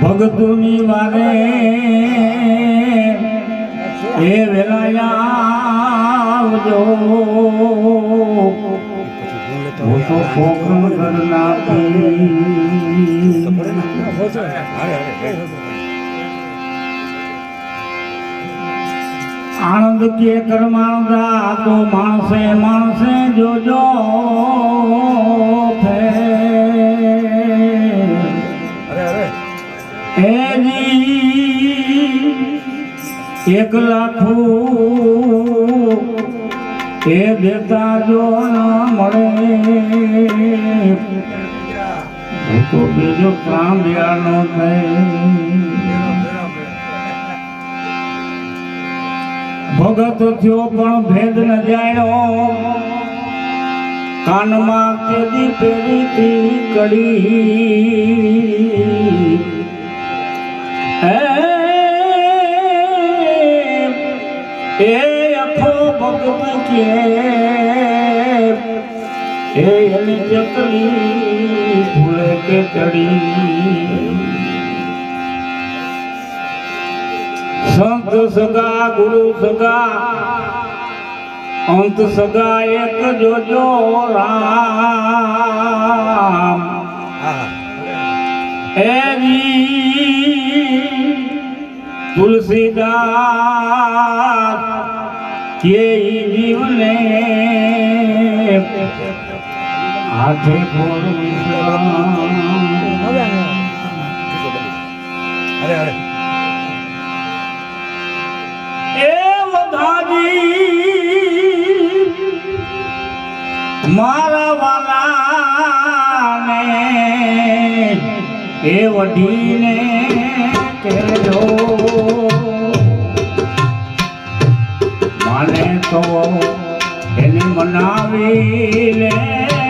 ભગતુની વારે એ વેલાયા આવજો. હું તો ઘરના પી આનંદ કે કરમાણદા તો માણસે માણસે જોજો. એક લાખું એ દેતા જો ના મળે. તો બીજો કામ નો થાય ભગત થયો પણ ભેદ ન જાણ્યો. કાનમાં કેદી પેરીતી કડી હે એ અખો ભગત કે એ એની ચકલી ફૂલે કે ચડી? સંત સગા, ગુરુ સગા, અંત સગા એક જોજો રામ. એવી તુલસીદાસ હાથે બોલ એ વધાજી મારા વાલાને એ વઢીને કહેજો. મને તો એને મનાવી લેજો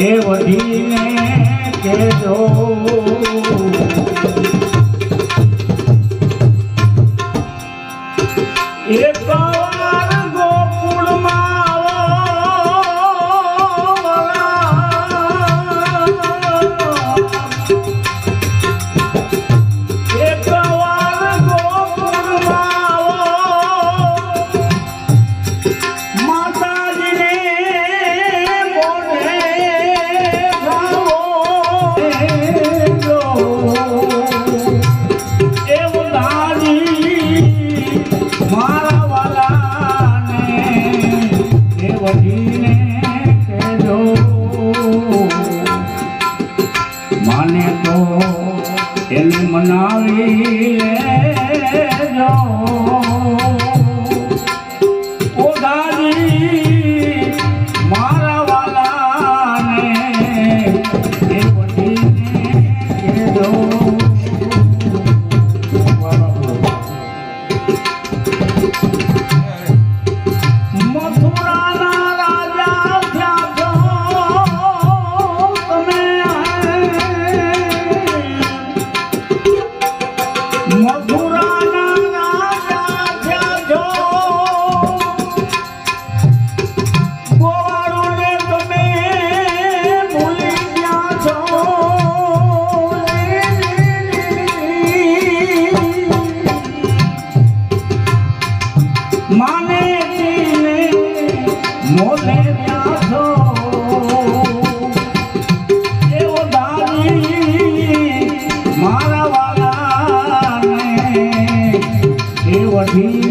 એ વઢીને મનાવી લેજો. ઓધારી મારા વાલાને એ વઢીને